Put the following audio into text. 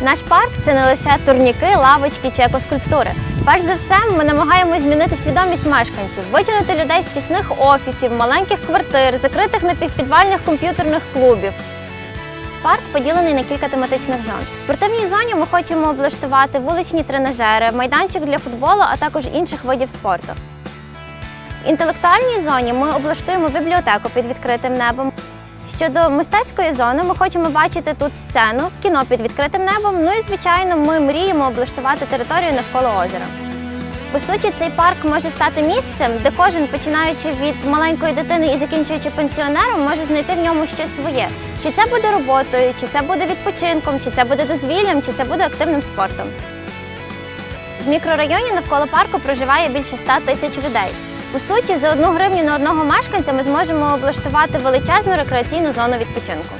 Наш парк це не лише турніки, лавочки чи екоскульптури. Перш за все, ми намагаємось змінити свідомість мешканців, витягнути людей з тісних офісів, маленьких квартир, закритих напівпідвальних комп'ютерних клубів. Парк поділений на кілька тематичних зон. В спортивній зоні ми хочемо облаштувати вуличні тренажери, майданчик для футболу, а також інших видів спорту. В інтелектуальній зоні ми облаштуємо бібліотеку під відкритим небом. Щодо мистецької зони, ми хочемо бачити тут сцену, кіно під відкритим небом. Ну і звичайно, ми мріємо облаштувати територію навколо озера. По суті, цей парк може стати місцем, де кожен, починаючи від маленької дитини і закінчуючи пенсіонером, може знайти в ньому щось своє. Чи це буде роботою, чи це буде відпочинком, чи це буде дозвіллям, чи це буде активним спортом. В мікрорайоні навколо парку проживає більше 100 тисяч людей. По суті, за одну гривню на одного мешканця ми зможемо облаштувати величезну рекреаційну зону відпочинку.